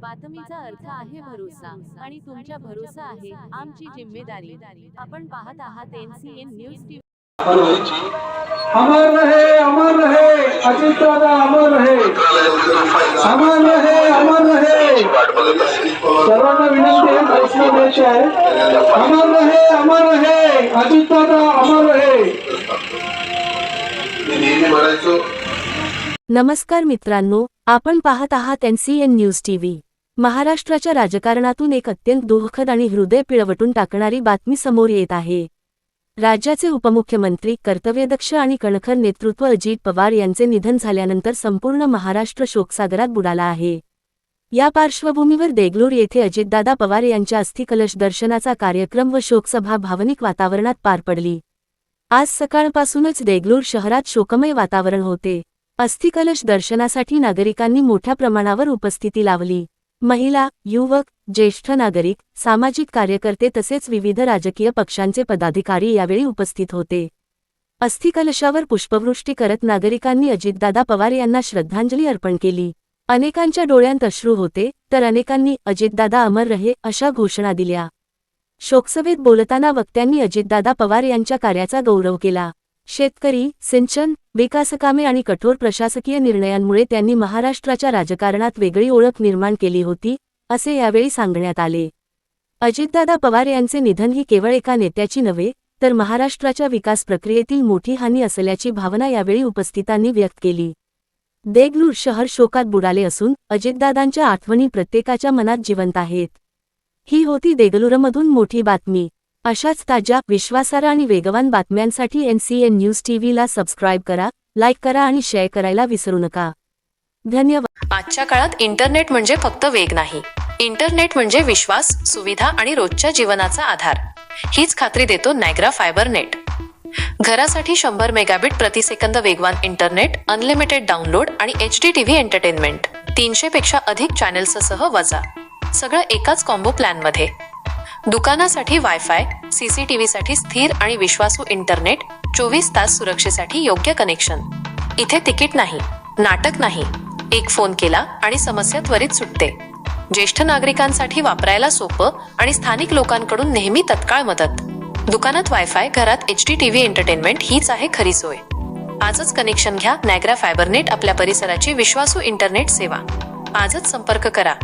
बातमीचा अर्थ आहे भरोसा आणि तुमच्या भरोसा आहे आमची जिम्मेदारी. आपण पाहत आहात एनसीएन न्यूज टीव्ही अमर रहे अमर रहे अजित दादा अमर रहे. अमर रहे अमर रहे. सर्वांना विनंती आहे घोषणा द्यायची आहे अमर रहे अमर रहे अजित दादा अमर रहे. नमस्कार मित्रांनो आपण पाहत आहात एनसीएन न्यूज टीव्ही महाराष्ट्राच्या राजकारणातून एक अत्यंत दुःखद आणि हृदय पिळवटून टाकणारी बातमी समोर येत आहे. राज्याचे उपमुख्यमंत्री कर्तव्यदक्ष आणि कणखर नेतृत्व अजित पवार यांचे निधन झाल्यानंतर संपूर्ण महाराष्ट्र शोकसागरात बुडाला आहे. या पार्श्वभूमीवर देगलूर येथे अजितदादा पवार यांच्या अस्थिकलश दर्शनाचा कार्यक्रम व शोकसभा भावनिक वातावरणात पार पडली. आज सकाळपासूनच देगलूर शहरात शोकमय वातावरण होते. अस्थिकलश दर्शनासाठी नागरिकांनी मोठ्या प्रमाणावर उपस्थिती लावली. महिला युवक ज्येष्ठ नागरिक सामाजिक कार्यकर्ते तसेच विविध राजकीय पक्षांचे पदाधिकारी यावेळी उपस्थित होते. अस्थिकलशावर पुष्पवृष्टी करत नागरिकांनी अजितदादा पवार यांना श्रद्धांजली अर्पण केली. अनेकांच्या डोळ्यांत अश्रू होते तर अनेकांनी अजितदादा अमर रहे अशा घोषणा दिल्या. शोकसभेत बोलताना वक्त्यांनी अजितदादा पवार यांच्या कार्याचा गौरव केला. शेतकरी सिंचन विकासकामे आणि कठोर प्रशासकीय निर्णयांमुळे त्यांनी महाराष्ट्राच्या राजकारणात वेगळी ओळख निर्माण केली होती असे यावेळी सांगण्यात आले. अजितदादा पवार यांचे निधन ही केवळ एका नेत्याची नव्हे तर महाराष्ट्राच्या विकास प्रक्रियेतील मोठी हानी असल्याची भावना यावेळी उपस्थितांनी व्यक्त केली. देगलूर शहर शोकात बुडाले असून अजितदादांच्या आठवणी प्रत्येकाच्या मनात जिवंत आहेत. ही होती देगलूरमधून मोठी बातमी. अशाच ताज्या विश्वासार्ह आणि वेगवान बातम्यांसाठी एनसीएन न्यूज टीव्हीला सबस्क्राईब करा लाईक करा आणि शेअर करायला विसरू नका. धन्यवाद. आजच्या काळात इंटरनेट म्हणजे फक्त वेग नाही. इंटरनेट म्हणजे विश्वास सुविधा आणि रोजच्या जीवनाचा आधार. हीच खात्री देतो नायग्रा फायबर नेट. घरासाठी शंभर मेगाबिट प्रतिसेकंद वेगवान इंटरनेट अनलिमिटेड डाउनलोड आणि एच डी टीव्ही एंटरटेनमेंट. तीनशे पेक्षा अधिक चॅनेल्ससह वजा. सगळं एकाच कॉम्बो प्लॅनमध्ये दुकानासाठी वायफाय सीसीटीव्ही साठी स्थिर आणि विश्वासू इंटरनेट चोवीस तास सुरक्षेसाठी योग्य कनेक्शन. इथे तिकीट नाही नाटक नाही. एक फोन केला आणि समस्या त्वरित सुटते. ज्येष्ठ नागरिकांसाठी वापरायला सोपं आणि स्थानिक लोकांकडून नेहमी तत्काळ मदत. दुकानात वायफाय घरात एच डी टीव्ही एंटरटेनमेंट हीच आहे खरी सोय. आजच कनेक्शन घ्या नॅग्रा फायबरनेट आपल्या परिसराची विश्वासू इंटरनेट सेवा. आजच संपर्क करा.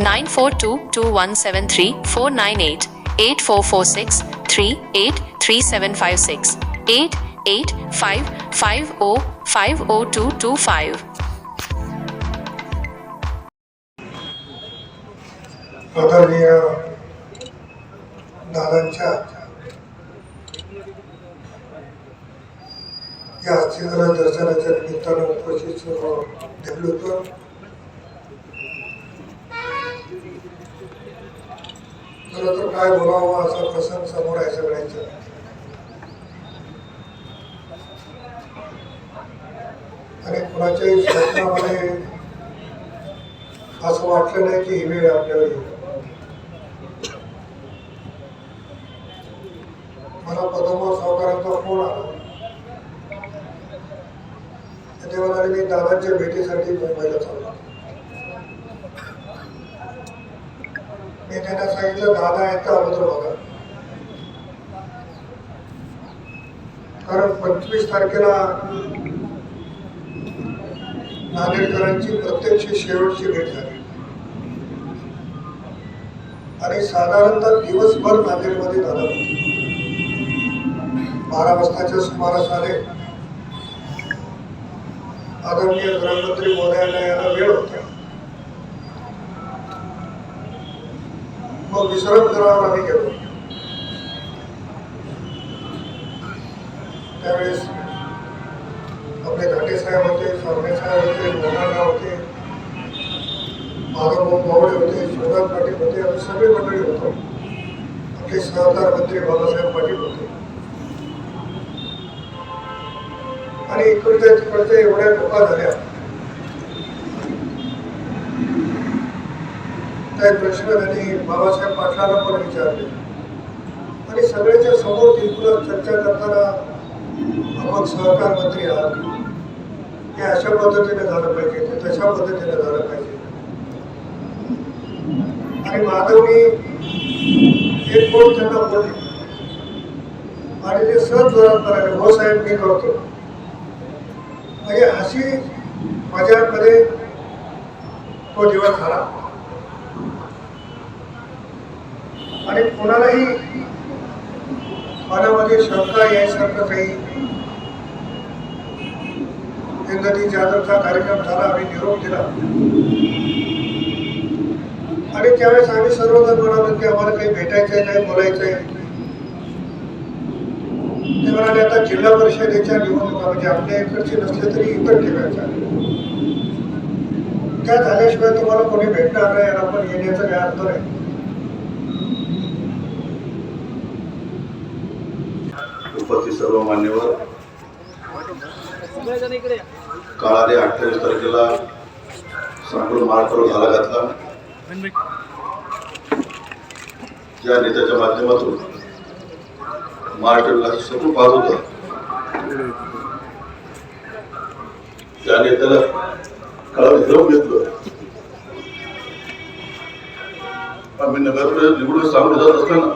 nine four two two one seven three four nine eight eight four four six three eight three seven five six eight eight five five O five O two two five आदरणीय दादांच्या या अस्थिकला दर्शनाच्या निमित्तानं उपस्थित सर्व देवलूकर खरं तर काय बोलावं असा प्रसंग समोर आहे सगळ्यांच्या आणि कुणाच्याही स्वप्नामध्ये असं वाटलं नाही की ही वेळ आपल्याला येईल. मला पदमोर सावकारांचा फोन आला. ते म्हणाले मी दादांच्या भेटीसाठी मुंबईला चाललो त्यांना सांगितलं आहेत का अगोदर बघा. कारण पंचवीस तारखेला नांदेडकरांची प्रत्यक्ष शेवटची भेट झाली. आणि साधारणतः दिवसभर नांदेडमध्ये झाला बारा वाजताच्या सुमारास आले. आदरणीय गृहमंत्री महोदयांना यायला वेळ होता. मग विश्रामगृहावर आम्ही गेलो त्यावेळेस आपले घाटे साहेब होते सावणे साहेब होते मोहनराव होते माधवभाऊ मावळे होते शिवराज पाटील होते आम्ही सगळे मंडळी होतो. आपले सहकार मंत्री बाबासाहेब पाटील होते. आणि इकडच्या तिकडच्या एवढ्या लोका झाल्या. काही प्रश्न त्यांनी बाबासाहेब पाटलांना पण विचारले. आणि सगळ्याच्या समोर दिलखुलास चर्चा करताना आपण सहकार मंत्री आहात. हे अशा पद्धतीने झालं पाहिजे ते तशा पद्धतीने झालं पाहिजे. आणि माधवनी एक कोण त्यांना बोलले? आणि ते सहज जोरात करायला हो साहेब मी करतो. म्हणजे अशी माझ्याकडे तो दिवस झाला. आणि कोणालाही मनामध्ये शंका यायसारखं काही नदी जादवचा कार्यक्रम झाला आम्ही निरोप दिला. आणि त्यावेळेस आम्ही सर्वजण म्हणालो की आम्हाला काही भेटायचं आहे काही बोलायचं आहे ते म्हणाले आता जिल्हा परिषदेच्या निवडणुका म्हणजे आपल्या इकडचे नसले तरी इतर ठिकाणच्या. त्या झाल्याशिवाय तुम्हाला कोणी भेटणार नाही आणि आपण येण्याचा काय अर्थ नाही. उपस्थित सर्व मान्यवर काळाने अठ्ठावीस तारखेला संपूर्ण महाराष्ट्रावर झाला घातला. या नेत्याच्या माध्यमातून महाराष्ट्र सर्व पाहत होता. त्या नेत्याला काळात हिरवून घेतलं. आम्ही नगर निवडून सांगून जात असताना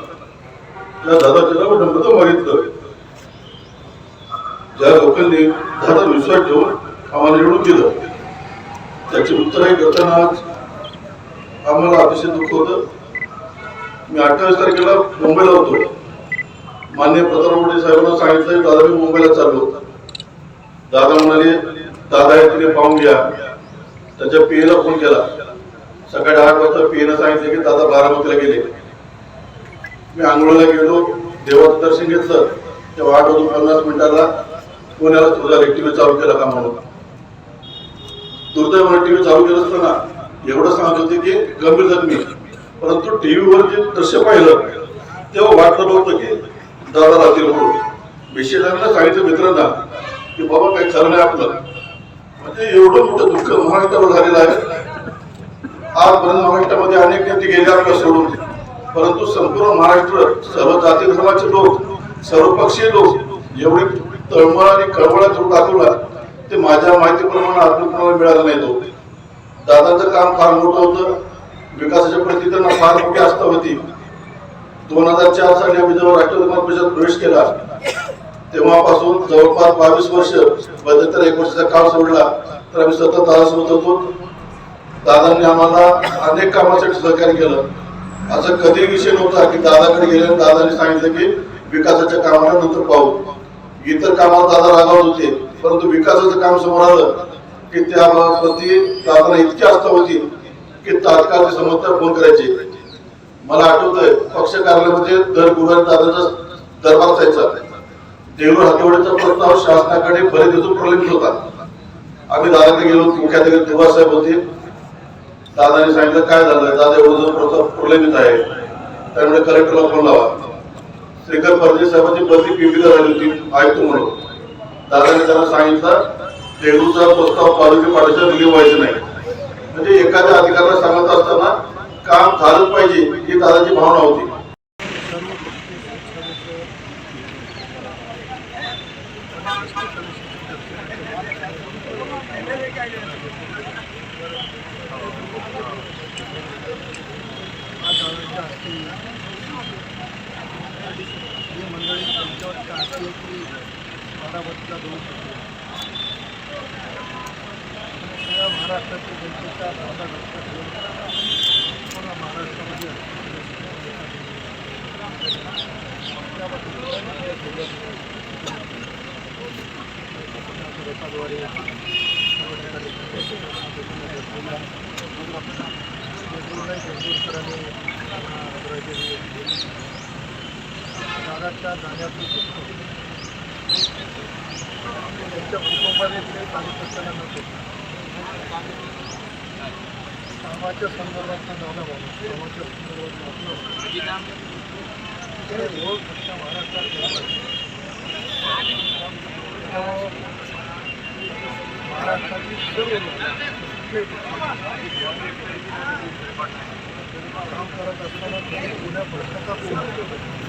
त्या दादाच्या नाव मतं मागितलं ज्या लोकांनी दादा विश्वास ठेवून आम्हाला निवडून दिलं त्याची उत्तरही करताना आज आम्हाला अतिशय दुःख होतं. मी अठ्ठावीस तारखेला मुंबईला होतो. मान्य प्रधानमंत्री साहेबांना सांगितलं दादा मी मुंबईला चाललो दादा म्हणाले दादा तिने पाहून घ्या. त्याच्या पीएला फोन केला. सकाळी आठ वाजता पीएनं सांगितलं की दादा बारामतीला गेले. मी आंघोळीला गेलो देवाचं दर्शन घेतलं. तेव्हा आठ वाजून पन्नास मिनिटाला पुण्याला तुझा टीव्ही चालू केला का म्हणून? दुर्दैवाने टीव्ही चालू केलं असताना एवढं सांगत होते की गंभीर जखमी. परंतु टीव्हीवर जे दृश्य पाहिलं तेव्हा वाटलं होतं की दादा राहतील म्हणून. विशेषांना सांगितलं मित्रांना की बाबा काही खरं नाही आपलं. म्हणजे एवढं मोठं दुःख महाराष्ट्रावर झालेलं आहे. आजपर्यंत महाराष्ट्रामध्ये अनेक नेते गेले आपल्या सोडून. परंतु संपूर्ण महाराष्ट्र सर्व जाती धर्माचे लोक सर्व पक्षीय लोक एवढे तळमळ आणि कळवळा जो दाखवला ते माझ्या माहितीप्रमाणे आत्मप्रमाणे मिळालं नाही तो. दादाचं काम फार मोठं होतं. विकासाच्या प्रती त्यांना फार मोठी आस्था होती. दोन हजार चार साली आम्ही जेव्हा राष्ट्रवादी काँग्रेसात प्रवेश केला तेव्हापासून जवळपास बावीस वर्ष बदलत्तर एक वर्षाचा काळ सोडला तर आम्ही सतत दादासोबत होतो. दादांनी आम्हाला अनेक कामासाठी सहकार्य केलं. असं कधी विषय नव्हता की दादाकडे गेले दादांनी दादाने सांगितलं की विकासाच्या कामाला नंतर पाहू. इतर कामात दादा रागावत होते परंतु विकासाचं काम समोर आलं की त्या प्रती दादांना इतकी आस्था होती की तात्काळ ते समजता फोन करायचे. मला आठवतंय पक्ष कार्यालयामध्ये दर गुरुवारी दादाचा दरबार असायचा. देऊर हातेवडीचा प्रस्ताव शासनाकडे बरेच दिवस प्रलंबित होता. आम्ही दादाकडे गेलो मुख्याधिकारी दुवा साहेब होते. दादाने सांगितलं काय झालं दादा एवढं प्रस्ताव प्रलंबित आहे. त्यामुळे कलेक्टरला फोन लावा. शेखर परदेश साहेबांची बदली पिंपीला झाली होती आयुक्त म्हणून. दादाने त्यांना सांगितलं देऊळचा प्रस्ताव पालखी पाडायचा रिलीव व्हायचं नाही. म्हणजे एखाद्या अधिकाऱ्याला सांगत असताना काम झालंच पाहिजे ही दादाची भावना होती. ही मंडळी त्यांच्यावरची अशी महाराष्ट्र की बारामतीला जाऊ महाराष्ट्र में महाराष्ट्रातील जनतेचा धागा लक्षात घेऊन पूर्ण महाराष्ट्रामध्ये लोकांद्वारे सर्व ठिकाणी दादाच्या जाण्याची त्यांच्या कुटुंबाने काही कार्यकर्त्यांना नव्हते. कामाच्या संदर्भात झालं बाबा. कामाच्या संदर्भात आपलं ते रोज फक्त महाराष्ट्रात महाराष्ट्रातील सर्व लोक काम करत असताना त्यांनी पुण्या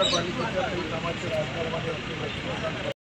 नगरपालिकेच्या काही कामाच्या संदर्भाने आपले लक्ष